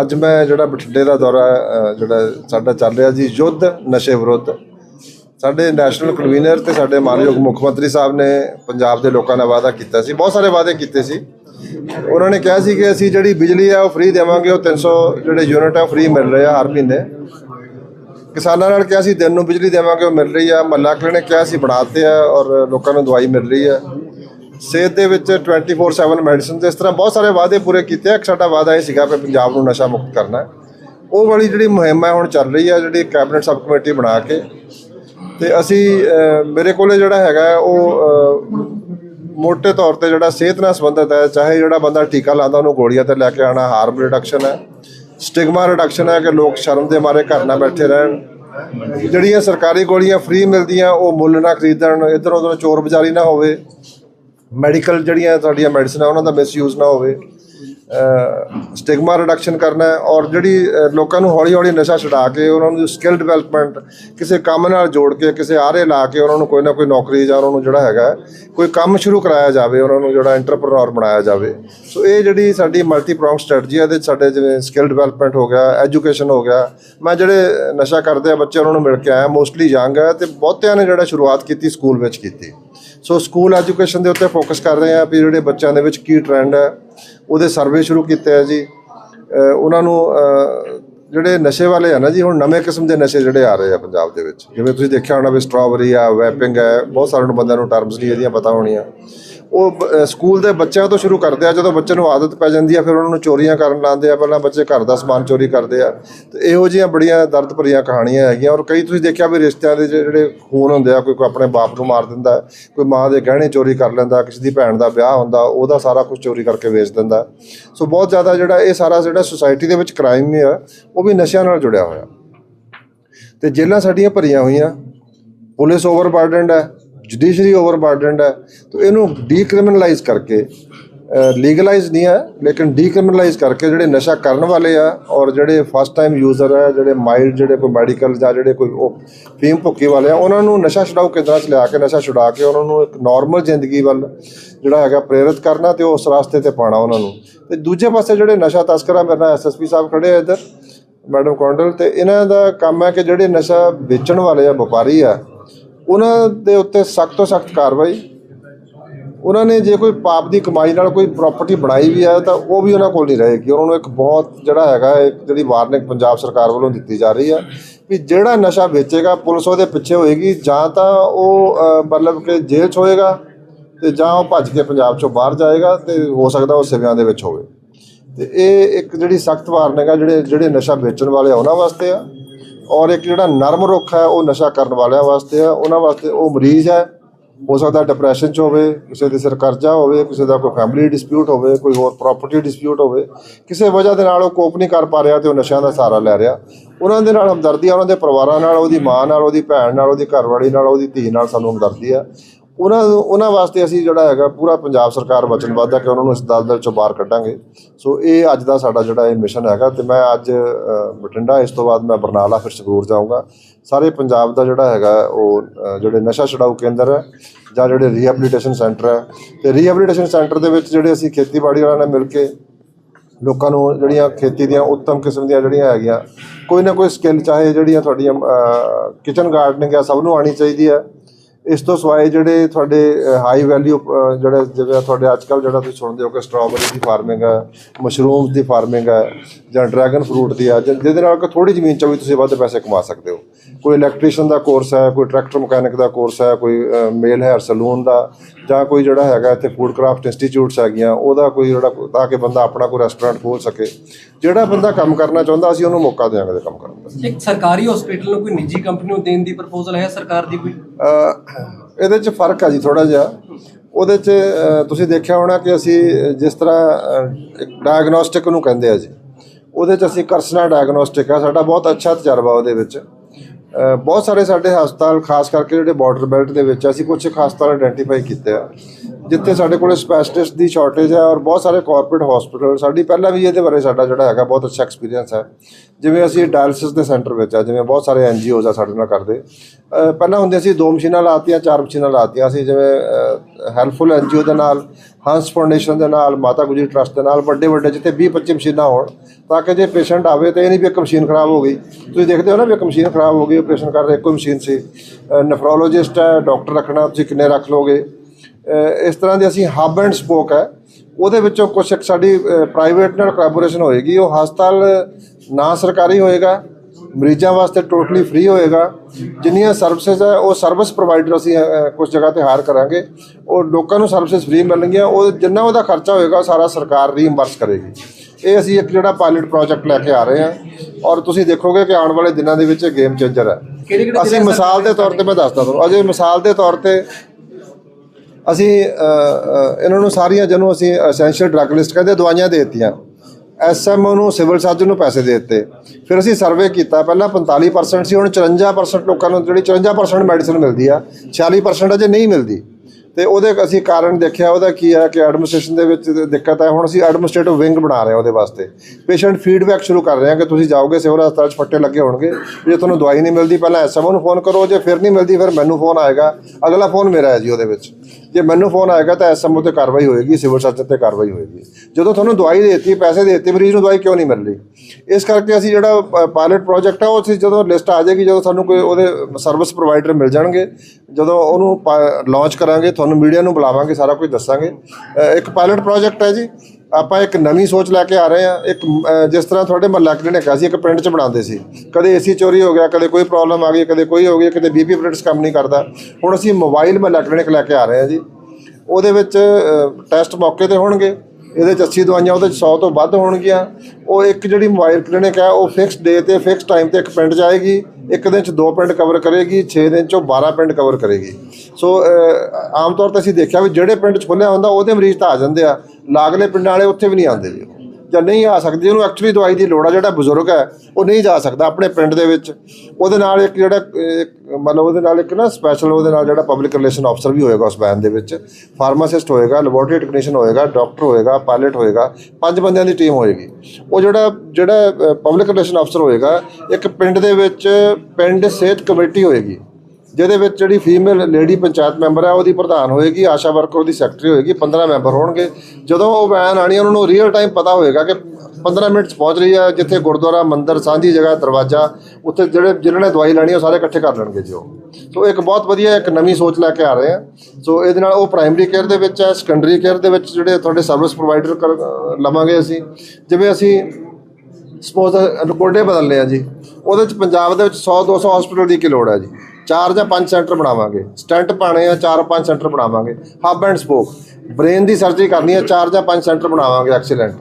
ਅੱਜ ਮੈਂ ਜਿਹੜਾ ਬਠਿੰਡੇ ਦਾ ਦੌਰਾ ਜਿਹੜਾ ਸਾਡਾ ਚੱਲ ਰਿਹਾ ਜੀ, ਯੁੱਧ ਨਸ਼ੇ ਵਿਰੁੱਧ। ਸਾਡੇ ਨੈਸ਼ਨਲ ਕਨਵੀਨਰ ਤੇ ਸਾਡੇ ਮਾਨਯੋਗ ਮੁੱਖ ਮੰਤਰੀ ਸਾਹਿਬ ਨੇ ਪੰਜਾਬ ਦੇ ਲੋਕਾਂ ਨਾਲ ਵਾਅਦਾ ਕੀਤਾ ਸੀ, ਬਹੁਤ ਸਾਰੇ ਵਾਅਦੇ ਕੀਤੇ ਸੀ। ਉਹਨਾਂ ਨੇ ਕਿਹਾ ਸੀ ਕਿ ਅਸੀਂ ਜਿਹੜੀ ਬਿਜਲੀ ਆ ਉਹ ਫ੍ਰੀ ਦੇਵਾਂਗੇ, ਉਹ 300 ਜਿਹੜੇ ਯੂਨਿਟ ਹੈ ਫ੍ਰੀ ਮਿਲ ਰਹੇ ਆ ਹਰ ਮਹੀਨੇ। ਕਿਸਾਨਾਂ ਨਾਲ ਕਿਹਾ ਸੀ, ਦਿਨ ਨੂੰ ਬਿਜਲੀ ਦੇਵਾਂਗੇ, ਉਹ ਮਿਲ ਰਹੀ ਆ। ਮੱਲਾ ਕਲੀਨਿਕ ਕਿਹਾ ਸੀ ਬਣਾਤੇ ਆ ਔਰ ਲੋਕਾਂ ਨੂੰ ਦਵਾਈ ਮਿਲ ਰਹੀ ਆ। ਸਿਹਤ ਦੇ ਵਿੱਚ 24/7 ਮੈਡੀਸਿਨ ਇਸ ਤਰ੍ਹਾਂ ਬਹੁਤ ਸਾਰੇ ਵਾਅਦੇ ਪੂਰੇ ਕੀਤੇ ਆ। ਇੱਕ ਸਾਡਾ ਵਾਅਦਾ ਇਹ ਸੀਗਾ ਕਿ ਪੰਜਾਬ ਨੂੰ ਨਸ਼ਾ ਮੁਕਤ ਕਰਨਾ ਹੈ। ਉਹ ਵਾਲੀ ਜਿਹੜੀ ਮੁਹਿੰਮ ਹੈ, ਹੁਣ ਚੱਲ ਰਹੀ ਹੈ, ਜਿਹੜੀ ਕੈਬਨਿਟ ਸਬ ਕਮੇਟੀ ਬਣਾ ਕੇ। ਤੇ ਅਸੀਂ ਮੇਰੇ ਕੋਲੇ ਜਿਹੜਾ ਹੈਗਾ ਉਹ ਮੋਟੇ ਤੌਰ ਤੇ ਜਿਹੜਾ ਸਿਹਤ ਨਾਲ ਸੰਬੰਧਿਤ ਹੈ, ਚਾਹੇ ਜਿਹੜਾ ਬੰਦਾ ਟੀਕਾ ਲਾਉਂਦਾ, ਉਹਨੂੰ ਗੋਲੀਆਂ ਤੇ ਲੈ ਕੇ ਆਣਾ ਹਾਰਮ ਰਿਡਕਸ਼ਨ ਹੈ ਸਟਿਗਮਾ ਰਿਡਕਸ਼ਨ ਹੈ ਕਿ ਲੋਕ ਸ਼ਰਮ ਦੇ ਮਾਰੇ ਘਰ ਨਾ ਬੈਠੇ ਰਹਿਣ। ਜਿਹੜੀਆਂ ਸਰਕਾਰੀ ਗੋਲੀਆਂ ਫ੍ਰੀ ਮਿਲਦੀਆਂ, ਉਹ ਮੁੱਲ ਨਾ ਖਰੀਦਣ ਇੱਧਰ ਉੱਧਰ ਚੋਰ ਬਜ਼ਾਰੀ ਨਾ ਹੋਵੇ। ਮੈਡੀਕਲ ਜਿਹੜੀਆਂ ਸਾਡੀਆਂ ਮੈਡੀਸਨ ਆ, ਉਹਨਾਂ ਦਾ ਮਿਸਯੂਜ਼ ਨਾ ਹੋਵੇ। ਸਟਿਗਮਾ ਰਿਡਕਸ਼ਨ ਕਰਨਾ ਹੈ ਔਰ ਜਿਹੜੀ ਲੋਕਾਂ ਨੂੰ ਹੌਲੀ ਹੌਲੀ ਨਸ਼ਾ ਛੁਡਾ ਕੇ, ਉਹਨਾਂ ਨੂੰ ਸਕਿੱਲ ਡਿਵੈਲਪਮੈਂਟ ਕਿਸੇ ਕੰਮ ਨਾਲ ਜੋੜ ਕੇ, ਕਿਸੇ ਆਰੇ ਲਾ ਕੇ ਉਹਨਾਂ ਨੂੰ ਕੋਈ ਨਾ ਕੋਈ ਨੌਕਰੀ ਜਾਂ ਉਹਨਾਂ ਨੂੰ ਜਿਹੜਾ ਹੈਗਾ, ਕੋਈ ਕੰਮ ਸ਼ੁਰੂ ਕਰਾਇਆ ਜਾਵੇ, ਉਹਨਾਂ ਨੂੰ ਜਿਹੜਾ ਐਂਟਰਪ੍ਰੈਨਿਓਰ ਬਣਾਇਆ ਜਾਵੇ। ਸੋ ਇਹ ਜਿਹੜੀ ਸਾਡੀ ਮਲਟੀ ਪ੍ਰੋਂਗ ਸਟ੍ਰੈਟਜੀ ਹੈ ਇਹਦੇ 'ਚ ਸਾਡੇ ਜਿਵੇਂ ਸਕਿੱਲ ਡਿਵੈਲਪਮੈਂਟ ਹੋ ਗਿਆ ਐਜੂਕੇਸ਼ਨ ਹੋ ਗਿਆ, ਮੈਂ ਜਿਹੜੇ ਨਸ਼ਾ ਕਰਦੇ ਆ ਬੱਚੇ, ਉਹਨਾਂ ਨੂੰ ਮਿਲ ਕੇ ਆਇਆ ਮੋਸਟਲੀ ਯੰਗ ਹੈ ਤੇ ਬਹੁਤਿਆਂ ਨੇ ਜਿਹੜਾ ਸ਼ੁਰੂਆਤ ਕੀਤੀ ਸਕੂਲ ਵਿੱਚ ਕੀਤੀ। ਸੋ ਸਕੂਲ ਐਜੂਕੇਸ਼ਨ ਦੇ ਉੱਤੇ ਫੋਕਸ ਕਰ ਰਹੇ ਆ ਵੀ ਜਿਹੜੇ ਬੱਚਿਆਂ ਦੇ ਵਿੱਚ ਕੀ ਟ੍ਰੈਂਡ ਹੈ, ਉਹਦੇ ਸਰਵੇ ਸ਼ੁਰੂ ਕੀਤੇ ਆ ਜੀ। ਉਹਨਾਂ ਨੂੰ ਜਿਹੜੇ ਨਸ਼ੇ ਵਾਲੇ ਆ ਨਾ ਜੀ, ਹੁਣ ਨਵੇਂ ਕਿਸਮ ਦੇ ਨਸ਼ੇ ਜਿਹੜੇ ਆ ਰਹੇ ਆ ਪੰਜਾਬ ਦੇ ਵਿੱਚ। ਜਿਵੇਂ ਤੁਸੀਂ ਦੇਖਿਆ ਹੋਣਾ ਵੀ ਸਟ੍ਰਾਬੇਰੀ ਆ ਵੈਪਿੰਗ ਹੈ ਬਹੁਤ ਸਾਰਿਆਂ ਨੂੰ ਬੰਦਿਆਂ ਨੂੰ ਟਰਮਸ ਨਹੀਂ ਇਹਦੀਆਂ ਪਤਾ ਹੋਣੀਆਂ। ਉਹ ਸਕੂਲ ਦੇ ਬੱਚਿਆਂ ਤੋਂ ਸ਼ੁਰੂ ਕਰਦੇ ਆ, ਜਦੋਂ ਬੱਚੇ ਨੂੰ ਆਦਤ ਪੈ ਜਾਂਦੀ ਆ, ਫਿਰ ਉਹਨਾਂ ਨੂੰ ਚੋਰੀਆਂ ਕਰਨ ਲਾਉਂਦੇ ਆ। ਪਹਿਲਾਂ ਬੱਚੇ ਘਰ ਦਾ ਸਮਾਨ ਚੋਰੀ ਕਰਦੇ ਆ। ਤੇ ਇਹੋ ਜਿਹੀਆਂ ਬੜੀਆਂ ਦਰਦ ਭਰੀਆਂ ਕਹਾਣੀਆਂ ਹੈਗੀਆਂ। ਔਰ ਕਈ ਤੁਸੀਂ ਦੇਖਿਆ ਵੀ ਰਿਸ਼ਤਿਆਂ ਦੇ ਜਿਹੜੇ ਖੂਨ ਹੁੰਦੇ ਆ, ਕੋਈ ਕੋਈ ਆਪਣੇ ਬਾਪ ਨੂੰ ਮਾਰ ਦਿੰਦਾ, ਕੋਈ ਮਾਂ ਦੇ ਗਹਿਣੇ ਚੋਰੀ ਕਰ ਲੈਂਦਾ, ਕਿਸੇ ਦੀ ਭੈਣ ਦਾ ਵਿਆਹ ਹੁੰਦਾ, ਉਹਦਾ ਸਾਰਾ ਕੁਝ ਚੋਰੀ ਕਰਕੇ ਵੇਚ ਦਿੰਦਾ। ਸੋ ਬਹੁਤ ਜ਼ਿਆਦਾ ਜਿਹੜਾ ਇਹ ਸਾਰਾ ਜਿਹੜਾ ਸੁਸਾਇਟੀ ਦੇ ਵਿੱਚ ਕ੍ਰਾਈਮ ਹੈ ਉਹ ਵੀ ਨਸ਼ਿਆਂ ਨਾਲ ਜੁੜਿਆ ਹੋਇਆ। ਤੇ ਜੇਲ੍ਹਾਂ ਸਾਡੀਆਂ ਭਰੀਆਂ ਹੋਈਆਂ। ਪੁਲਿਸ ਓਵਰਬਰਡਨਡ ਹੈ ਜੁਡੀਸ਼ਰੀ ਓਵਰਬਰਡਨਡ ਹੈ, ਤਾਂ ਇਹਨੂੰ ਡੀਕ੍ਰਿਮੀਨਲਾਈਜ਼ ਕਰਕੇ ਲੀਗਲਾਈਜ਼ ਨਹੀਂ ਹੈ, ਲੇਕਿਨ ਡੀਕ੍ਰਿਮੀਨਲਾਈਜ਼ ਕਰਕੇ ਜਿਹੜੇ ਨਸ਼ਾ ਕਰਨ ਵਾਲੇ ਆ ਔਰ ਜਿਹੜੇ ਫਸਟ ਟਾਈਮ ਯੂਜ਼ਰ ਆ, ਜਿਹੜੇ ਮਾਈਲਡ ਜਿਹੜੇ ਕੋਈ ਮੈਡੀਕਲ ਜਾਂ ਜਿਹੜੇ ਕੋਈ ਉਹ ਫੀਮ ਭੁੱਕੀ ਵਾਲੇ ਆ, ਉਹਨਾਂ ਨੂੰ ਨਸ਼ਾ ਛੁਡਾਊ ਕੇਂਦਰਾਂ 'ਚ ਲਿਆ ਕੇ ਨਸ਼ਾ ਛੁਡਾ ਕੇ ਉਹਨਾਂ ਨੂੰ ਇੱਕ ਨਾਰਮਲ ਜ਼ਿੰਦਗੀ ਵੱਲ ਜਿਹੜਾ ਹੈਗਾ ਪ੍ਰੇਰਿਤ ਕਰਨਾ ਤੇ ਉਸ ਰਸਤੇ ਤੇ ਪਾਣਾ ਉਹਨਾਂ ਨੂੰ। ਤੇ ਦੂਜੇ ਪਾਸੇ ਜਿਹੜੇ ਨਸ਼ਾ ਤਸਕਰਾਂ, ਮੇਰੇ ਨਾਲ ਐਸਐਸਪੀ ਸਾਹਿਬ ਖੜੇ ਆ ਇੱਧਰ, ਮੈਡਮ ਕੌਂਡਲ, ਤੇ ਇਹਨਾਂ ਦਾ ਕੰਮ ਹੈ ਕਿ ਜਿਹੜੇ ਨਸ਼ਾ ਵੇਚਣ ਵਾਲੇ ਆ, ਵਪਾਰੀ ਆ ਉਹਨਾਂ ਦੇ ਉੱਤੇ ਸਖਤ ਤੋਂ ਸਖਤ ਕਾਰਵਾਈ। ਉਹਨਾਂ ਨੇ ਜੇ ਕੋਈ ਪਾਪ ਦੀ ਕਮਾਈ ਨਾਲ ਕੋਈ ਪ੍ਰਾਪਰਟੀ ਬਣਾਈ ਵੀ ਹੈ ਤਾਂ ਉਹ ਵੀ ਉਹਨਾਂ ਕੋਲ ਨਹੀਂ ਰਹੇਗੀ। ਉਹਨਾਂ ਨੂੰ ਇੱਕ ਬਹੁਤ ਜਿਹੜਾ ਹੈਗਾ ਇੱਕ ਜਿਹੜੀ ਵਾਰਨਿੰਗ ਪੰਜਾਬ ਸਰਕਾਰ ਵੱਲੋਂ ਦਿੱਤੀ ਜਾ ਰਹੀ ਹੈ ਵੀ ਜਿਹੜਾ ਨਸ਼ਾ ਵੇਚੇਗਾ, ਪੁਲਿਸ ਉਹਦੇ ਪਿੱਛੇ ਹੋਏਗੀ, ਜਾਂ ਤਾਂ ਉਹ ਮਤਲਬ ਕਿ ਜੇਲ੍ਹ 'ਚ ਹੋਏਗਾ ਤੇ ਜਾਂ ਉਹ ਭੱਜ ਕੇ ਪੰਜਾਬ 'ਚੋਂ ਬਾਹਰ ਜਾਏਗਾ ਤੇ ਹੋ ਸਕਦਾ ਉਹ ਸਿਵਿਆਂ ਦੇ ਵਿੱਚ ਹੋਵੇ। ਤੇ ਇਹ ਇੱਕ ਜਿਹੜੀ ਸਖਤ ਵਾਰਨਿੰਗ ਆ, ਜਿਹੜੇ ਜਿਹੜੇ ਨਸ਼ਾ ਵੇਚਣ ਵਾਲੇ ਆ ਉਹਨਾਂ ਵਾਸਤੇ ਆ। ਔਰ ਇੱਕ ਜਿਹੜਾ ਨਰਮ ਰੁੱਖ ਹੈ, ਉਹ ਨਸ਼ਾ ਕਰਨ ਵਾਲਿਆਂ ਵਾਸਤੇ ਹੈ। ਉਹਨਾਂ ਵਾਸਤੇ ਉਹ ਮਰੀਜ਼ ਹੈ। ਹੋ ਸਕਦਾ ਡਿਪਰੈਸ਼ਨ ਚ ਹੋਵੇ, ਕਿਸੇ ਦੇ ਸਿਰ ਕਰਜ਼ਾ ਹੋਵੇ, ਕਿਸੇ ਦਾ ਕੋਈ ਫੈਮਿਲੀ ਡਿਸਪਿਊਟ ਹੋਵੇ, ਕੋਈ ਹੋਰ ਪ੍ਰਾਪਰਟੀ ਡਿਸਪਿਊਟ ਹੋਵੇ। ਕਿਸੇ ਵਜ੍ਹਾ ਦੇ ਨਾਲ ਉਹ ਕੋਪ ਨਹੀਂ ਕਰ ਪਾ ਰਿਹਾ ਤੇ ਉਹ ਨਸ਼ਿਆਂ ਦਾ ਸਹਾਰਾ ਲੈ ਰਿਹਾ। ਉਹਨਾਂ ਦੇ ਨਾਲ ਹਮਦਰਦੀ ਆ ਉਹਨਾਂ ਦੇ ਪਰਿਵਾਰਾਂ ਨਾਲ, ਉਹਦੀ ਮਾਂ ਨਾਲ, ਉਹਦੀ ਭੈਣ ਨਾਲ, ਉਹਦੀ ਘਰਵਾਲੀ ਨਾਲ, ਉਹਦੀ ਧੀ ਨਾਲ ਸਾਨੂੰ ਹਮਦਰਦੀ ਆ ਉਹਨਾਂ ਉਹਨਾਂ ਵਾਸਤੇ ਅਸੀਂ ਜਿਹੜਾ ਹੈਗਾ ਪੂਰਾ ਪੰਜਾਬ ਸਰਕਾਰ ਵਚਨਬੱਧ ਹੈ ਕਿ ਉਹਨਾਂ ਨੂੰ ਇਸ ਦਲਦਲ ਚੋਂ ਬਾਹਰ ਕੱਢਾਂਗੇ। ਸੋ ਇਹ ਅੱਜ ਦਾ ਸਾਡਾ ਜਿਹੜਾ ਇਹ ਮਿਸ਼ਨ ਹੈਗਾ ਤੇ ਮੈਂ ਅੱਜ ਅ, ਬਠਿੰਡਾ ਇਸ ਤੋਂ ਬਾਅਦ ਮੈਂ ਬਰਨਾਲਾ ਫਿਰ ਸੰਗਰੂਰ ਜਾਊਂਗਾ। ਸਾਰੇ ਪੰਜਾਬ ਦਾ ਜਿਹੜਾ ਹੈਗਾ ਉਹ ਜਿਹੜੇ ਨਸ਼ਾ ਛਡਾਊ ਕੇਂਦਰ ਹੈ ਜਾਂ ਜਿਹੜੇ ਰੀਹੈਬਿਲਿਟੇਸ਼ਨ ਸੈਂਟਰ ਹੈ ਤੇ ਰੀਹੈਬਿਲਿਟੇਸ਼ਨ ਸੈਂਟਰ ਦੇ ਵਿੱਚ ਜਿਹੜੇ ਅਸੀਂ ਖੇਤੀਬਾੜੀ ਵਾਲਿਆਂ ਨਾਲ ਮਿਲ ਕੇ ਲੋਕਾਂ ਨੂੰ ਜਿਹੜੀਆਂ ਖੇਤੀ ਦੀਆਂ ਉੱਤਮ ਕਿਸਮ ਦੀਆਂ ਜਿਹੜੀਆਂ ਹੈਗੀਆਂ ਕੋਈ ਨਾ ਕੋਈ ਸਕਿੱਲ ਚਾਹੇ ਜਿਹੜੀਆਂ ਤੁਹਾਡੀਆਂ ਕਿਚਨ ਗਾਰਡਨਿੰਗ ਹੈ ਸਭ ਨੂੰ ਆਣੀ ਚਾਹੀਦੀ ਹੈ ਇਸ ਤੋਂ ਸਿਵਾਏ ਜਿਹੜੇ ਤੁਹਾਡੇ ਹਾਈ ਵੈਲਿਊ ਜਿਹੜੇ ਜਿਵੇਂ ਤੁਹਾਡੇ ਅੱਜ ਕੱਲ੍ਹ ਜਿਹੜਾ ਤੁਸੀਂ ਸੁਣਦੇ ਹੋ ਕਿ ਸਟ੍ਰਾਬੇਰੀ ਦੀ ਫਾਰਮਿੰਗ ਹੈ ਮਸ਼ਰੂਮਸ ਦੀ ਫਾਰਮਿੰਗ ਹੈ, ਜਾਂ ਡਰੈਗਨ ਫਰੂਟ ਦੀ ਹੈ, ਜਿਹਦੇ ਨਾਲ ਕਿ ਥੋੜੀ ਜ਼ਮੀਨ 'ਚ ਵੀ ਤੁਸੀਂ ਵੱਧ ਪੈਸੇ ਕਮਾ ਸਕਦੇ ਹੋ। ਕੋਈ ਇਲੈਕਟ੍ਰੀਸ਼ੀਅਨ ਦਾ ਕੋਰਸ ਹੈ, ਕੋਈ ਟਰੈਕਟਰ ਮਕੈਨਿਕ ਦਾ ਕੋਰਸ ਹੈ, ਕੋਈ ਮੇਲ ਹੈਰ ਸਲੂਨ ਦਾ, ਜਾਂ ਕੋਈ ਜਿਹੜਾ ਹੈਗਾ ਇੱਥੇ ਫੂਡ ਕਰਾਫਟ ਇੰਸਟੀਚਿਊਟਸ ਹੈਗੀਆਂ, ਉਹਦਾ ਕੋਈ ਜਿਹੜਾ, ਤਾਂ ਕਿ ਬੰਦਾ ਆਪਣਾ ਕੋਈ ਰੈਸਟੋਰੈਂਟ ਖੋਲ ਸਕੇ। ਜਿਹੜਾ ਬੰਦਾ ਕੰਮ ਕਰਨਾ ਚਾਹੁੰਦਾ, ਅਸੀਂ ਉਹਨੂੰ ਮੌਕਾ ਦੇਵਾਂਗੇ ਕੰਮ ਕਰਨ ਦਾ। ਇੱਕ ਸਰਕਾਰੀ ਹਸਪੀਟਲ ਨੂੰ ਕੋਈ ਨਿੱਜੀ ਕੰਪਨੀ ਨੂੰ ਦੇਣ ਦੀ ਪ੍ਰਪੋਜ਼ਲ ਹੈ, ਸਰਕਾਰ ਦੀ ਕੋਈ? ਇਹਦੇ 'ਚ ਫ਼ਰਕ ਆ ਜੀ ਥੋੜਾ ਜਿਹਾ। ਉਹਦੇ 'ਚ ਤੁਸੀਂ ਦੇਖਿਆ ਹੋਣਾ ਕਿ ਅਸੀਂ ਜਿਸ ਤਰ੍ਹਾਂ ਡਾਇਗਨੋਸਟਿਕ ਨੂੰ ਕਹਿੰਦੇ ਆ ਜੀ। ਉਹਦੇ 'ਚ ਅਸੀਂ ਕਰਸਨਾ ਡਾਇਗਨੋਸਟਿਕ ਆ। ਸਾਡਾ ਬਹੁਤ ਅੱਛਾ ਤਜਰਬਾ ਉਹਦੇ ਵਿੱਚ। ਬਹੁਤ ਸਾਰੇ ਸਾਡੇ ਹਸਪਤਾਲ, ਖਾਸ ਕਰਕੇ ਜਿਹੜੇ ਬਾਰਡਰ ਬੈਲਟ ਦੇ ਵਿੱਚ, ਅਸੀਂ ਕੁਝ ਹਸਪਤਾਲ ਆਇਡੈਂਟੀਫਾਈ ਕੀਤੇ ਆ। ਜਿੱਥੇ ਸਾਡੇ ਕੋਲ ਸਪੈਸ਼ਲਿਸਟ ਦੀ ਸ਼ਾਰਟੇਜ ਹੈ ਔਰ ਬਹੁਤ ਸਾਰੇ ਕਾਰਪੋਰੇਟ ਹਸਪੀਟਲ ਸਾਡੀ ਪਹਿਲਾਂ ਵੀ ਇਹਦੇ ਬਾਰੇ ਸਾਡਾ ਜਿਹੜਾ ਹੈਗਾ ਬਹੁਤ ਅੱਛਾ ਐਕਸਪੀਰੀਅੰਸ ਹੈ। ਜਿਵੇਂ ਅਸੀਂ ਡਾਇਲਿਸਿਸ ਦੇ ਸੈਂਟਰ ਵਿੱਚ ਆ, ਜਿਵੇਂ ਬਹੁਤ ਸਾਰੇ ਐਨਜੀਓਜ਼ ਆ ਸਾਡੇ ਨਾਲ ਕਰਦੇ। ਪਹਿਲਾਂ ਹੁੰਦੇ ਸੀ ਦੋ ਮਸ਼ੀਨਾਂ ਲਾਤੀਆਂ, ਚਾਰ ਮਸ਼ੀਨਾਂ ਲਾਤੀਆਂ ਸੀ, ਜਿਵੇਂ ਹੈਲਪਫੁਲ ਐਨਜੀਓ ਦੇ ਨਾਲ ਹੰਸ ਫਾਊਂਡੇਸ਼ਨ ਦੇ ਨਾਲ, ਮਾਤਾ ਗੁਜਰੀ ਟਰਸਟ ਦੇ ਨਾਲ, ਵੱਡੇ ਵੱਡੇ ਜਿੱਥੇ 20 25 ਮਸ਼ੀਨਾਂ ਹੋਣ, ਤਾਂ ਕਿ ਜੇ ਪੇਸ਼ੈਂਟ ਆਵੇ ਤਾਂ ਇਹ ਨਹੀਂ ਵੀ ਇੱਕ ਮਸ਼ੀਨ ਖਰਾਬ ਹੋ ਗਈ। ਤੁਸੀਂ ਦੇਖਦੇ ਹੋ ਨਾ ਵੀ ਇੱਕ ਮਸ਼ੀਨ ਖਰਾਬ ਹੋ ਗਈ ਆਪਰੇਸ਼ਨ ਕਰ ਰਹੇ, ਇੱਕੋ ਮਸ਼ੀਨ ਸੀ। ਨੈਫਰੋਲੋਜਿਸਟ ਹੈ ਡਾਕਟਰ ਰੱਖਣਾ, ਤੁਸੀਂ ਕਿੰਨੇ ਰੱਖ ਲੋਗੇ ਇਸ ਤਰ੍ਹਾਂ ਦੇ ਅਸੀਂ ਹੱਬ ਐਂਡ ਸਪੋਕ ਹੈ। ਉਹਦੇ ਵਿੱਚੋਂ ਕੁਝ ਇੱਕ ਸਾਡੀ ਪ੍ਰਾਈਵੇਟ ਨਾਲ ਕੋਲੈਬੋਰੇਸ਼ਨ ਹੋਏਗੀ। ਉਹ ਹਸਪਤਾਲ ਨਾ ਸਰਕਾਰੀ ਹੋਏਗਾ ਮਰੀਜ਼ਾਂ ਵਾਸਤੇ ਟੋਟਲੀ ਫ੍ਰੀ ਹੋਏਗਾ। ਜਿੰਨੀਆਂ ਸਰਵਿਸਿਜ਼ ਹੈ ਉਹ ਸਰਵਿਸ ਪ੍ਰੋਵਾਈਡਰ ਅਸੀਂ ਕੁਝ ਜਗ੍ਹਾ ਤੇ ਹਾਇਰ ਕਰਾਂਗੇ। ਉਹ ਲੋਕਾਂ ਨੂੰ ਸਰਵਿਸਿਜ਼ ਫ੍ਰੀ ਮਿਲਣਗੀਆਂ। ਉਹ ਜਿੰਨਾ ਉਹਦਾ ਖਰਚਾ ਹੋਏਗਾ ਸਾਰਾ ਸਰਕਾਰ ਰੀਇੰਬਰਸ ਕਰੇਗੀ। ਇਹ ਅਸੀਂ ਇੱਕ ਜਿਹੜਾ ਪਾਇਲਟ ਪ੍ਰੋਜੈਕਟ ਲੈ ਕੇ ਆ ਰਹੇ ਹਾਂ। ਔਰ ਤੁਸੀਂ ਦੇਖੋਗੇ ਕਿ ਆਉਣ ਵਾਲੇ ਦਿਨਾਂ ਦੇ ਵਿੱਚ ਇਹ ਗੇਮ ਚੇਂਜਰ ਹੈ। ਅਸੀਂ ਮਿਸਾਲ ਦੇ ਤੌਰ ਤੇ ਮੈਂ ਦੱਸਦਾ ਤੁਹਾਨੂੰ। ਅਜੇ ਮਿਸਾਲ ਦੇ ਤੌਰ ਤੇ ਅਸੀਂ ਇਹਨਾਂ ਨੂੰ ਸਾਰੀਆਂ ਜਿਹਨੂੰ ਅਸੀਂ ਐਸੈਂਸ਼ੀਅਲ ਡਰੱਗ ਲਿਸਟ ਕਹਿੰਦੇ, ਦਵਾਈਆਂ ਦੇ ਦਿੱਤੀਆਂ। ਐਸਐਮਓ ਨੂੰ ਸਿਵਲ ਸਰਜਨ ਨੂੰ ਪੈਸੇ ਦੇ ਦਿੱਤੇ। ਫਿਰ ਅਸੀਂ ਸਰਵੇ ਕੀਤਾ। ਪਹਿਲਾਂ 45% ਸੀ, ਹੁਣ 54% ਲੋਕਾਂ ਨੂੰ ਜਿਹੜੀ 54% ਮੈਡੀਸਨ ਮਿਲਦੀ ਆ 46% ਅਜੇ ਨਹੀਂ ਮਿਲਦੀ। ਤੇ ਉਹਦੇ ਅਸੀਂ ਕਾਰਨ ਦੇਖਿਆ, ਉਹਦਾ ਕੀ ਹੈ ਕਿ ਐਡਮਿਨਿਸਟ੍ਰੇਸ਼ਨ ਦੇ ਵਿੱਚ ਦਿੱਕਤ ਹੈ। ਹੁਣ ਅਸੀਂ ਐਡਮਿਨਿਸਟ੍ਰੇਟਿਵ ਵਿੰਗ ਬਣਾ ਰਹੇ ਹਾਂ ਉਹਦੇ ਵਾਸਤੇ। ਪੇਸ਼ੈਂਟ ਫੀਡਬੈਕ ਸ਼ੁਰੂ ਕਰ ਰਹੇ ਹਾਂ ਕਿ ਤੁਸੀਂ ਜਾਓਗੇ, ਸਿਵਲ ਹਸਪਤਾਲ 'ਚ ਫੱਟੇ ਲੱਗੇ ਹੋਣਗੇ। ਜੇ ਤੁਹਾਨੂੰ ਦਵਾਈ ਨਹੀਂ ਮਿਲਦੀ, ਪਹਿਲਾਂ ਐਸਐਮਓ ਨੂੰ ਫੋਨ ਕਰੋ। ਜੇ ਫਿਰ ਨਹੀਂ ਮਿਲਦੀ, ਫਿਰ ਮੈਨੂੰ ਫੋਨ ਆਏਗਾ। ਅਗਲਾ ਫੋਨ ਮੇਰਾ ਹੈ ਜੀ ਉਹਦੇ ਵਿੱਚ। ਜੇ ਮੈਨੂੰ ਫੋਨ ਆਏਗਾ ਤਾਂ ਐਸਐਮਓ ਤੇ ਕਾਰਵਾਈ ਹੋਏਗੀ, ਸਿਵਲ ਸਰਜਨ ਤੇ ਕਾਰਵਾਈ ਹੋਏਗੀ। ਜਦੋਂ ਤੁਹਾਨੂੰ ਦਵਾਈ ਦੇ ਦਿੱਤੀ, ਪੈਸੇ ਦੇ ਦਿੱਤੇ, ਮਰੀਜ਼ ਨੂੰ ਦਵਾਈ ਕਿਉਂ ਨਹੀਂ ਮਿਲ ਰਹੀ ਇਸ ਕਰਕੇ ਅਸੀਂ ਜਿਹੜਾ ਪਾਇਲਟ ਪ੍ਰੋਜੈਕਟ ਹੈ ਉਹ ਅਸੀਂ ਜਦੋਂ ਲਿਸਟ ਆ ਜਾਏਗੀ, ਜਦੋਂ ਸਾਨੂੰ ਕੋਈ ਉਹਦੇ ਸਰਵਿਸ ਪ੍ਰੋਵਾਈਡਰ ਮਿਲ ਜਾਣਗੇ, ਜਦੋਂ ਉਹਨੂੰ ਲਾਂਚ ਕਰਾਂਗੇ, ਤੁਹਾਨੂੰ ਮੀਡੀਆ ਨੂੰ ਬੁਲਾਵਾਂਗੇ, ਸਾਰਾ ਕੁਝ ਦੱਸਾਂਗੇ। ਇੱਕ ਪਾਇਲਟ ਪ੍ਰੋਜੈਕਟ ਹੈ ਜੀ। ਆਪਾਂ ਇੱਕ ਨਵੀਂ ਸੋਚ ਲੈ ਕੇ ਆ ਰਹੇ ਹਾਂ। ਇੱਕ ਜਿਸ ਤਰ੍ਹਾਂ ਤੁਹਾਡੇ ਮਹੱਲਾ ਕਲੀਨਿਕ ਅਸੀਂ ਇੱਕ ਪ੍ਰਿੰਟ 'ਚ ਬਣਾਉਂਦੇ ਸੀ। ਕਦੇ ਏਸੀ ਚੋਰੀ ਹੋ ਗਿਆ, ਕਦੇ ਕੋਈ ਪ੍ਰੋਬਲਮ ਆ ਗਈ, ਕਦੇ ਕੋਈ ਹੋ ਗਈ ਕਦੇ ਬੀਪੀ ਆਪਰੇਟਸ ਕੰਮ ਨਹੀਂ ਕਰਦਾ। ਹੁਣ ਅਸੀਂ ਮੋਬਾਈਲ ਮਹੱਲਾ ਕਲੀਨਿਕ ਲੈ ਕੇ ਆ ਰਹੇ ਹਾਂ ਜੀ। ਉਹਦੇ ਵਿੱਚ ਟੈਸਟ ਮੌਕੇ ਤੇ ਹੋਣਗੇ। ਇਹਦੇ ਚ 80 ਦਵਾਈਆਂ, ਉਹਦੇ ਚ 100 ਤੋਂ ਵੱਧ ਹੋਣਗੀਆਂ। ਉਹ ਇੱਕ ਜਿਹੜੀ ਮੋਬਾਈਲ ਕਲੀਨਿਕ ਹੈ, ਉਹ ਫਿਕਸ ਡੇ ਤੇ ਫਿਕਸ ਟਾਈਮ ਤੇ ਇੱਕ ਪਿੰਡ ਜਾਏਗੀ ਇੱਕ ਦਿਨ ਚ ਦੋ ਪਿੰਡ ਕਵਰ ਕਰੇਗੀ 6 ਦਿਨ ਚੋਂ 12 ਪਿੰਡ ਕਵਰ ਕਰੇਗੀ। ਸੋ ਆਮ ਤੌਰ ਤੇ ਅਸੀਂ ਦੇਖਿਆ ਵੀ ਜਿਹੜੇ ਪਿੰਡ ਚ ਖੁੱਲਿਆ ਹੁੰਦਾ, ਉਹਦੇ ਮਰੀਜ਼ ਤਾਂ ਆ ਜਾਂਦੇ ਆ। ਲਾਗਲੇ ਪਿੰਡਾਂ ਵਾਲੇ ਉੱਥੇ ਵੀ ਨਹੀਂ ਆਉਂਦੇ ਜੀ। ਜਾਂ ਨਹੀਂ ਆ ਸਕਦੀ ਉਹਨੂੰ ਐਕਚੁਅਲੀ ਦਵਾਈ ਦੀ ਲੋੜ ਆ, ਜਿਹੜਾ ਬਜ਼ੁਰਗ ਹੈ, ਉਹ ਨਹੀਂ ਜਾ ਸਕਦਾ ਆਪਣੇ ਪਿੰਡ ਦੇ ਵਿੱਚ। ਉਹਦੇ ਨਾਲ ਇੱਕ ਜਿਹੜਾ ਮਤਲਬ ਉਹਦੇ ਨਾਲ ਇੱਕ ਨਾ ਸਪੈਸ਼ਲ ਉਹਦੇ ਨਾਲ ਜਿਹੜਾ ਪਬਲਿਕ ਰਿਲੇਸ਼ਨ ਅਫਸਰ ਵੀ ਹੋਏਗਾ ਉਸ ਬੈਨ ਦੇ ਵਿੱਚ। ਫਾਰਮਾਸਿਸਟ ਹੋਏਗਾ ਲੈਬੋਰੇਟਰੀ ਟੈਕਨੀਸ਼ੀਅਨ ਹੋਏਗਾ ਡਾਕਟਰ ਹੋਏਗਾ ਪਾਇਲਟ ਹੋਏਗਾ, ਪੰਜ ਬੰਦਿਆਂ ਦੀ ਟੀਮ ਹੋਏਗੀ। ਉਹ ਜਿਹੜਾ ਜਿਹੜਾ ਪਬਲਿਕ ਰਿਲੇਸ਼ਨ ਅਫਸਰ ਹੋਏਗਾ, ਇੱਕ ਪਿੰਡ ਦੇ ਵਿੱਚ ਪਿੰਡ ਸਿਹਤ ਕਮੇਟੀ ਹੋਏਗੀ। ਜਿਹਦੇ ਵਿੱਚ ਜਿਹੜੀ ਫੀਮੇਲ ਲੇਡੀ ਪੰਚਾਇਤ ਮੈਂਬਰ ਹੈ ਉਹਦੀ ਪ੍ਰਧਾਨ ਹੋਏਗੀ, ਆਸ਼ਾ ਵਰਕਰ ਉਹਦੀ ਸੈਕਟਰੀ ਹੋਏਗੀ 15 ਮੈਂਬਰ ਹੋਣਗੇ। ਜਦੋਂ ਉਹ ਵੈਨ ਆਣੀ ਉਹਨਾਂ ਨੂੰ ਰੀਅਲ ਟਾਈਮ ਪਤਾ ਹੋਏਗਾ ਕਿ 15 ਮਿੰਟ 'ਚ ਪਹੁੰਚ ਰਹੀ ਹੈ ਜਿੱਥੇ ਗੁਰਦੁਆਰਾ, ਮੰਦਿਰ, ਸਾਂਝੀ ਜਗ੍ਹਾ, ਦਰਵਾਜ਼ਾ, ਉੱਥੇ ਜਿਹੜੇ ਜਿਨ੍ਹਾਂ ਨੇ ਦਵਾਈ ਲੈਣੀ ਉਹ ਸਾਰੇ ਇਕੱਠੇ ਕਰ ਲੈਣਗੇ ਜੀ ਉਹ। ਸੋ ਇੱਕ ਬਹੁਤ ਵਧੀਆ ਇੱਕ ਨਵੀਂ ਸੋਚ ਲੈ ਕੇ ਆ ਰਹੇ ਆ। ਸੋ ਇਹਦੇ ਨਾਲ ਉਹ ਪ੍ਰਾਇਮਰੀ ਕੇਅਰ ਦੇ ਵਿੱਚ ਹੈ ਸੈਕੰਡਰੀ ਕੇਅਰ ਦੇ ਵਿੱਚ ਜਿਹੜੇ ਤੁਹਾਡੇ ਸਰਵਿਸ ਪ੍ਰੋਵਾਈਡਰ ਲਵਾਂਗੇ ਅਸੀਂ। ਜਿਵੇਂ ਅਸੀਂ ਸਪੋਜ਼ ਰਿਕਾਰਡੇ ਬਦਲਨੇ ਆ ਜੀ, ਉਹਦੇ ਚ ਪੰਜਾਬ ਦੇ ਵਿੱਚ 100 200 ਹਸਪੀਟਲ ਦੀ ਕੀ ਲੋੜ ਹੈ ਜੀ। ਚਾਰ ਜਾਂ ਪੰਜ ਸੈਂਟਰ ਬਣਾਵਾਂਗੇ। ਸਟੈਂਟ ਪਾਣੇ ਆ, ਚਾਰ ਪੰਜ ਸੈਂਟਰ ਬਣਾਵਾਂਗੇ। ਹੱਬ ਐਂਡ ਸਪੋਕ ਬ੍ਰੇਨ ਦੀ ਸਰਜਰੀ ਕਰਨੀ ਆ, ਚਾਰ ਜਾਂ ਪੰਜ ਸੈਂਟਰ ਬਣਾਵਾਂਗੇ ਐਕਸੀਲੈਂਟ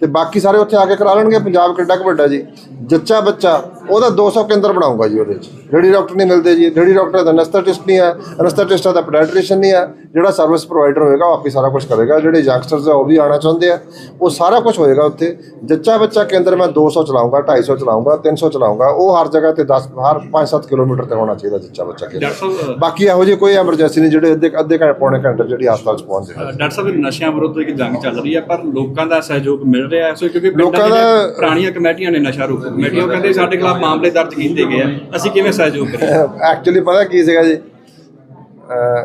ਤੇ ਬਾਕੀ ਸਾਰੇ ਉੱਥੇ ਆ ਕੇ ਕਰਾ ਲੈਣਗੇ, ਪੰਜਾਬ ਕਿੱਡਾ ਕੁ ਵੱਡਾ ਜੀ। ਜੱਚਾ ਬੱਚਾ ਉਹਦਾ 200 ਕੇਂਦਰ ਬਣਾਉਂਗਾ ਜੀ ਉਹਦੇ ਚ। ਜਿਹੜੀ ਡਾਕਟਰ ਨਹੀਂ ਮਿਲਦੇ ਜੀ ਜਿਹੜੀ ਡਾਕਟਰ ਦਾ ਅਨਸਥੈਟਿਸਟ ਨਹੀਂ ਹੈ ਅਨਸਥੈਟਿਸਟ ਦਾ ਪੈਡੀਆਟ੍ਰੀਸ਼ੀਅਨ ਨਹੀਂ ਹੈ ਜਿਹੜਾ ਸਰਵਿਸ ਪ੍ਰੋਵਾਈਡਰ ਹੋਏਗਾ ਉਹ ਆਪੇ ਸਾਰਾ ਕੁਝ ਕਰੇਗਾ। ਜਿਹੜੇ ਯੰਗਸਟਰਸ ਆ ਉਹ ਵੀ ਆਉਣਾ ਚਾਹੁੰਦੇ ਆ। ਉਹ ਸਾਰਾ ਕੁਝ ਹੋਏਗਾ ਉੱਥੇ। ਜੱਚਾ ਬੱਚਾ ਕੇਂਦਰ ਮੈਂ 200 ਚਲਾਉਂਗਾ 250 ਚਲਾਉਂਗਾ 300 ਚਲਾਉਂਗਾ। ਉਹ ਹਰ ਜਗ੍ਹਾ ਤੇ 10 ਹਰ 5-7 ਕਿਲੋਮੀਟਰ ਤੇ ਹੋਣਾ ਚਾਹੀਦਾ ਜੱਚਾ ਬੱਚਾ ਕੇਂਦਰ। ਬਾਕੀ ਇਹੋ ਜਿਹੀ ਕੋਈ ਐਮਰਜੈਂਸੀ ਨਹੀਂ ਜਿਹੜੇ ਅੱਧੇ ਅੱਧੇ ਘੰਟੇ ਪੌਣੇ ਘੰਟੇ ਜਿਹੜੀ ਹਸਪਤਾਲ ਚ ਪਹੁੰਚ ਜਾਏ ਡਾਕਟਰ ਸਾਹਿਬ ਨਸ਼ਿਆਂ ਵਿਰੁੱਧ ਇੱਕ ਜੰਗ ਚੱਲ ਰਹੀ ਹੈ ਪਰ ਲੋਕਾਂ ਦਾ ਸਹਿਯੋਗ ਮਿਲ ਰਿਹਾ ਹੈ। ਸੋ ਕਿਉਂਕਿ ਪਿੰਡਾਂ ਲੋਕਾਂ ਦਾ- ਪੁਰਾਣੀਆਂ ਕਮੇਟੀਆਂ ਨੇ ਨਸ਼ਾ ਰੋਕੂ ਕਮੇਟੀਆਂ ਉਹ ਕਹਿੰਦੇ ਸਾਡੇ ਖਿਲਾਫ ਮਾਮਲੇ ਦਰਜ ਕੀਤੇ ਗਏ ਆ। ਅਸੀਂ ਕਿਵੇਂ ਸਹਿਯੋਗ ਕਰੀਏ? ਐਕਚੁਅਲੀ ਪਤਾ ਕੀ ਸੀਗਾ ਜੀ?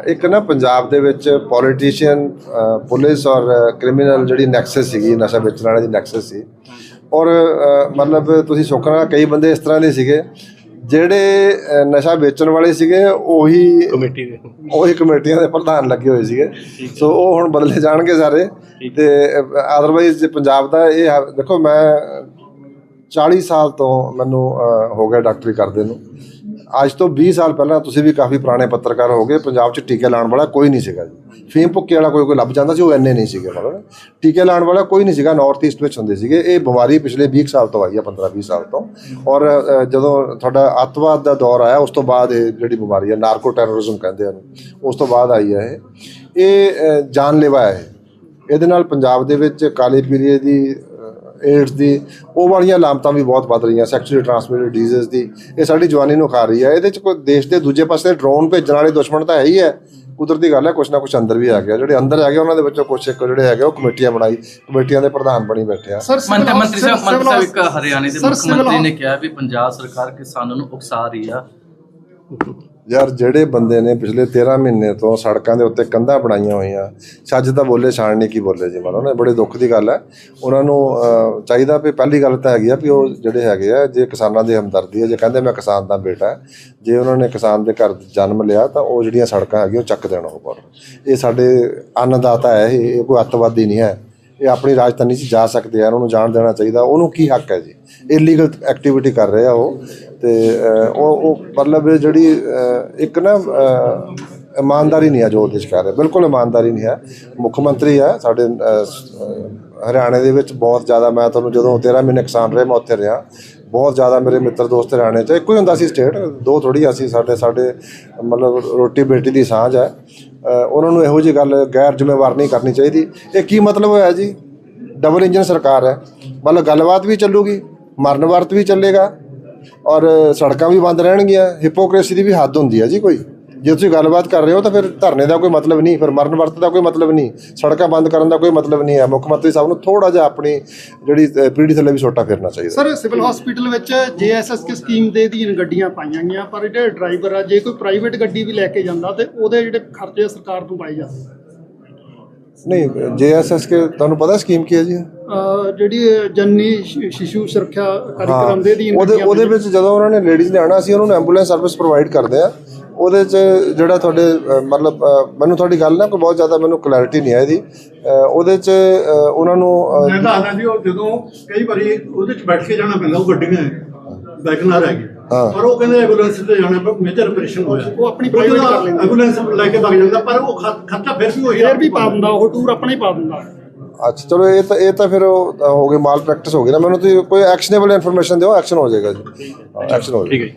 ਇੱਕ ਨਾ ਪੰਜਾਬ ਦੇ ਵਿੱਚ ਪੋਲੀਟੀਸ਼ੀਅਨ ਪੁਲਿਸ ਔਰ ਕ੍ਰਿਮੀਨਲ ਜਿਹੜੀ ਨੈਕਸਸ ਸੀਗੀ ਨਸ਼ਾ ਵੇਚਣ ਵਾਲੇ ਦੀ ਨੈਕਸਸ ਸੀ। ਔਰ ਮਤਲਬ ਤੁਸੀਂ ਸੋਚਣਾ ਕਈ ਬੰਦੇ ਇਸ ਤਰ੍ਹਾਂ ਦੇ ਸੀਗੇ ਜਿਹੜੇ ਨਸ਼ਾ ਵੇਚਣ ਵਾਲੇ ਸੀਗੇ ਉਹੀ ਕਮੇਟੀ ਦੇ। ਉਹੀ ਕਮੇਟੀਆਂ ਦੇ ਪ੍ਰਧਾਨ ਲੱਗੇ ਹੋਏ ਸੀਗੇ। ਸੋ ਉਹ ਹੁਣ ਬਦਲੇ ਜਾਣਗੇ ਸਾਰੇ। ਤੇ ਅਦਰਵਾਈਜ਼ ਪੰਜਾਬ ਦਾ ਇਹ ਦੇਖੋ ਮੈਂ 40 ਸਾਲ ਤੋਂ ਮੈਨੂੰ ਹੋ ਗਿਆ ਡਾਕਟਰੀ ਕਰਦੇ ਨੂੰ। ਅੱਜ ਤੋਂ 20 ਸਾਲ ਪਹਿਲਾਂ ਤੁਸੀਂ ਵੀ ਕਾਫੀ ਪੁਰਾਣੇ ਪੱਤਰਕਾਰ ਹੋ ਗਏ ਪੰਜਾਬ 'ਚ ਟੀਕੇ ਲਾਉਣ ਵਾਲਾ ਕੋਈ ਨਹੀਂ ਸੀਗਾ ਜੀ। ਫੀਮ ਭੁੱਕੇ ਵਾਲਾ ਕੋਈ ਕੋਈ ਲੱਭ ਜਾਂਦਾ ਸੀ, ਉਹ ਇੰਨੇ ਨਹੀਂ ਸੀਗੇ ਮਤਲਬ। ਟੀਕੇ ਲਾਉਣ ਵਾਲਾ ਕੋਈ ਨਹੀਂ ਸੀਗਾ ਨਾਰਥ ਈਸਟ ਵਿੱਚ ਹੁੰਦੇ ਸੀਗੇ। ਇਹ ਬਿਮਾਰੀ ਪਿਛਲੇ 20 ਸਾਲ ਤੋਂ ਆਈ ਆ 15 20 ਸਾਲ ਤੋਂ। ਔਰ ਜਦੋਂ ਤੁਹਾਡਾ ਅੱਤਵਾਦ ਦਾ ਦੌਰ ਆਇਆ, ਉਸ ਤੋਂ ਬਾਅਦ ਇਹ ਜਿਹੜੀ ਬਿਮਾਰੀ ਆ ਨਾਰਕੋ ਟੈਰਰਿਜ਼ਮ ਕਹਿੰਦੇ ਹਨ ਉਸ ਤੋਂ ਬਾਅਦ ਆਈ ਹੈ ਇਹ। ਇਹ ਜਾਨਲੇਵਾ ਹੈ ਇਹਦੇ ਨਾਲ ਪੰਜਾਬ ਦੇ ਵਿੱਚ ਕਾਲੇ ਪੀਲੀਏ ਦੀ ਏਡਸ ਦੀ ਉਹ ਵਾਲੀਆਂ ਲਾਮਤਾਂ ਵੀ ਬਹੁਤ ਵੱਧ ਰਹੀਆਂ ਸੈਕਸ਼ੂਅਲੀ ਟ੍ਰਾਂਸਮਿਟਡ ਡਿਜ਼ੀਜ਼ ਦੀ ਇਹ ਸਾਡੀ ਜਵਾਨੀ ਨੂੰ ਖਾ ਰਹੀ ਹੈ। ਇਹਦੇ ਚ ਕੋਈ ਦੇਸ਼ ਦੇ ਦੂਜੇ ਪਾਸੇ ਡਰੋਨ ਭੇਜਣ ਵਾਲੇ ਦੁਸ਼ਮਣ ਤਾਂ ਹੈ ਹੀ ਹੈ। ਕੁਦਰਤੀ ਗੱਲ ਹੈ ਕੁਛ ਨਾ ਕੁਛ ਅੰਦਰ ਵੀ ਆ ਗਿਆ। ਜਿਹੜੇ ਅੰਦਰ ਆ ਗਏ ਉਹਨਾਂ ਦੇ ਵਿੱਚੋਂ ਕੁਛ ਇੱਕ ਜਿਹੜੇ ਹੈਗੇ ਉਹ ਕਮੇਟੀਆਂ ਬਣਾਈ ਕਮੇਟੀਆਂ ਦੇ ਪ੍ਰਧਾਨ ਬਣੀ ਬੈਠੇ ਆ। ਸਰ ਮੰਤਰੀ ਸਾਹਿਬ ਮੰਤਰੀ ਸਾਹਿਬ ਇੱਕ ਹਰਿਆਣੇ ਦੇ ਮੁੱਖ ਮੰਤਰੀ ਨੇ ਕਿਹਾ ਵੀ ਪੰਜਾਬ ਸਰਕਾਰ ਕਿਸਾਨਾਂ ਨੂੰ ਉਕਸਾ ਰਹੀ ਆ। ਯਾਰ ਜਿਹੜੇ ਬੰਦੇ ਨੇ ਪਿਛਲੇ 13 ਮਹੀਨੇ ਤੋਂ ਸੜਕਾਂ ਦੇ ਉੱਤੇ ਕੰਧਾਂ ਬਣਾਈਆਂ ਹੋਈਆਂ ਛੱਜ ਤਾਂ ਬੋਲੇ ਛਾਣ ਨਹੀਂ ਕੀ ਬੋਲੇ ਜੀ ਮਨੋਂ ਬੜੇ ਦੁੱਖ ਦੀ ਗੱਲ ਹੈ। ਉਹਨਾਂ ਨੂੰ ਚਾਹੀਦਾ ਵੀ ਪਹਿਲੀ ਗੱਲ ਤਾਂ ਹੈਗੀ ਆ ਵੀ ਉਹ ਜਿਹੜੇ ਹੈਗੇ ਆ, ਜੇ ਕਿਸਾਨਾਂ ਦੀ ਹਮਦਰਦੀ ਹੈ, ਜੇ ਕਹਿੰਦੇ ਮੈਂ ਕਿਸਾਨ ਦਾ ਬੇਟਾ, ਜੇ ਉਹਨਾਂ ਨੇ ਕਿਸਾਨ ਦੇ ਘਰ ਜਨਮ ਲਿਆ ਤਾਂ ਉਹ ਜਿਹੜੀਆਂ ਸੜਕਾਂ ਹੈਗੀਆਂ ਉਹ ਚੱਕ ਦੇਣ ਉਹ ਪਰ ਇਹ ਸਾਡੇ ਅੰਨਦਾਤਾ ਹੈ, ਇਹ ਇਹ ਕੋਈ ਅੱਤਵਾਦੀ ਨਹੀਂ ਹੈ। ਇਹ ਆਪਣੀ ਰਾਜਧਾਨੀ 'ਚ ਜਾ ਸਕਦੇ ਆ, ਉਹਨਾਂ ਨੂੰ ਜਾਣ ਦੇਣਾ ਚਾਹੀਦਾ, ਉਹਨੂੰ ਕੀ ਹੱਕ ਹੈ ਜੀ? ਇਲੀਗਲ ਐਕਟੀਵਿਟੀ ਕਰ ਰਹੇ ਆ ਉਹ। ਤੇ ਉਹ ਉਹ ਮਤਲਬ ਜਿਹੜੀ ਇੱਕ ਨਾ ਇਮਾਨਦਾਰੀ ਨਹੀਂ ਹੈ ਜੋ ਉਹਦੇ 'ਚ ਕਰ ਰਹੇ। ਬਿਲਕੁਲ ਇਮਾਨਦਾਰੀ ਨਹੀਂ ਹੈ। ਮੁੱਖ ਮੰਤਰੀ ਹੈ ਸਾਡੇ ਹਰਿਆਣੇ ਦੇ ਵਿੱਚ ਬਹੁਤ ਜ਼ਿਆਦਾ, ਮੈਂ ਤੁਹਾਨੂੰ ਜਦੋਂ 13 ਮਹੀਨੇ ਕਿਸਾਨ ਰਹੇ, ਮੈਂ ਉੱਥੇ ਰਿਹਾ। ਬਹੁਤ ਜ਼ਿਆਦਾ ਮੇਰੇ ਮਿੱਤਰ ਦੋਸਤ ਹਰਿਆਣੇ 'ਚ, ਇੱਕੋ ਹੀ ਹੁੰਦਾ ਸੀ ਸਟੇਟ, ਦੋ ਥੋੜੀ ਅਸੀਂ ਸਾਡੇ ਸਾਡੇ, ਮਤਲਬ ਰੋਟੀ ਬੇਟੀ ਦੀ ਸਾਂਝ ਹੈ ਉਹਨਾਂ ਨੂੰ ਇਹੋ ਜਿਹੀ ਗੱਲ ਗੈਰ ਜ਼ਿੰਮੇਵਾਰ ਨਹੀਂ ਕਰਨੀ ਚਾਹੀਦੀ। ਇਹ ਕੀ ਮਤਲਬ ਹੋਇਆ ਜੀ? ਡਬਲ ਇੰਜਨ ਸਰਕਾਰ ਹੈ। ਮਤਲਬ ਗੱਲਬਾਤ ਵੀ ਚੱਲੂਗੀ, ਮਰਨ ਵਰਤ ਵੀ ਚੱਲੇਗਾ। ਔਰ ਸੜਕਾਂ ਵੀ ਬੰਦ ਰਹਿਣਗੀਆਂ ਹਿਪੋਕ੍ਰੇਸੀ ਦੀ ਵੀ ਹੱਦ ਹੁੰਦੀ ਹੈ ਜੀ ਕੋਈ। ਜੇ ਤੁਸੀਂ ਗੱਲਬਾਤ ਕਰ ਰਹੇ ਹੋ ਤਾਂ ਫਿਰ ਧਰਨੇ ਦਾ ਕੋਈ ਮਤਲਬ ਨਹੀਂ ਫਿਰ ਮਰਨ ਵਰਤ ਦਾ ਕੋਈ ਮਤਲਬ ਨਹੀਂ ਸੜਕਾਂ ਬੰਦ ਕਰਨ ਦਾ ਕੋਈ ਮਤਲਬ ਨਹੀਂ ਹੈ ਮੁੱਖ ਮੰਤਰੀ ਸਾਹਿਬ ਨੂੰ ਥੋੜਾ ਜਿਹਾ ਆਪਣੀ ਜਿਹੜੀ ਅਹ, ਪੀੜ੍ਹੀ ਥੱਲੇ ਵੀ ਛੋਟਾ ਫਿਰਨਾ ਚਾਹੀਦਾ। ਸਰ ਸਿਵਲ ਹਸਪੀਟਲ ਵਿੱਚ ਜੇਐਸਐਸਕੇ ਸਕੀਮ ਦੇ ਅਧੀਨ ਗੱਡੀਆਂ ਪਾਈਆਂ ਗਈਆਂ ਪਰ ਜਿਹੜੇ ਡਰਾਈਵਰ ਆ ਜੇ ਕੋਈ ਪ੍ਰਾਈਵੇਟ ਗੱਡੀ ਵੀ ਲੈ ਕੇ ਜਾਂਦਾ ਤੇ ਉਹਦੇ ਜਿਹੜੇ ਖਰਚੇ ਆ ਸਰਕਾਰ ਤੋਂ ਪਾਈ ਜਾਂਦੇ ਨਹੀਂ ਜੇਐਸਐਸ ਕੇ ਤੁਹਾਨੂੰ ਪਤਾ ਸਕੀਮ ਕੀ ਹੈ ਜੀ? ਜਿਹੜੀ ਜਨਨੀ ਸ਼ਿਸ਼ੂ ਸੁਰੱਖਿਆ ਕਾਰਜਕ੍ਰਮ ਦੇ ਅਧੀਨ ਉਹਦੇ ਉਹਦੇ ਵਿੱਚ ਜਦੋਂ ਉਹਨਾਂ ਨੇ ਲੇਡੀਜ਼ ਨੇ ਆਣਾ ਸੀ ਉਹਨਾਂ ਨੂੰ ਐਂਬੂਲੈਂਸ ਸਰਵਿਸ ਪ੍ਰੋਵਾਈਡ ਕਰਦੇ ਆ ਉਹਦੇ 'ਚ ਜਿਹੜਾ ਤੁਹਾਡੇ ਮਤਲਬ ਮੈਨੂੰ ਤੁਹਾਡੀ ਗੱਲ ਨਾ ਕੋਈ ਬਹੁਤ ਜ਼ਿਆਦਾ ਮੈਨੂੰ ਕਲੈਰਿਟੀ ਨਹੀਂ ਇਹਦੀ। ਅ, ਉਹਦੇ 'ਚ ਉਹਨਾਂ ਨੂੰ ਮੈਂ ਦੱਸਦਾ ਜੀ ਉਹ ਜਦੋਂ ਕਈ ਵਾਰੀ ਉਹਦੇ ਚ ਬੈਠ ਕੇ ਜਾਣਾ ਪੈਂਦਾ ਉਹ ਗੱਡੀਆਂ ਵੈਗਨਰ ਹੈਗੀ ਹਾਂ। ਪਰ ਉਹ ਕਹਿੰਦੇ ਐਂਬੂਲੈਂਸ ਤੇ ਜਾਣਾ ਪਰ ਮੇਜਰ ਆਪਰੇਸ਼ਨ ਹੋਇਆ। ਉਹ ਆਪਣੀ private ਕਰ ਲੈਂਦੇ। ਐਂਬੂਲੈਂਸ ਲੈ ਕੇ ਵਗ ਜਾਂਦਾ ਪਰ ਉਹ ਖਰਚਾ ਫਿਰ ਵੀ ਉਹੀ ਫੇਰ ਵੀ ਪਾ ਦਿੰਦਾ ਉਹ ਟੂਰ ਆਪਣਾ ਹੀ ਪਾ ਦਿੰਦਾ। ਅੱਛਾ ਚਲੋ ਇਹ ਤਾਂ ਇਹ ਤਾਂ ਫਿਰ ਹੋ ਗਈ ਮਾਲ ਪ੍ਰੈਕਟਿਸ ਹੋ ਗਈ ਨਾ। ਮੈਨੂੰ ਤੁਸੀਂ ਕੋਈ ਐਕਸ਼ਨੇਬਲ ਇਨਫੋਰਮੇਸ਼ਨ ਦਿਓ ਐਕਸ਼ਨ ਹੋ ਜਾਏਗਾ ਜੀ। ਐਕਸ਼ਨ ਹੋ। ਜਾਏਗਾ।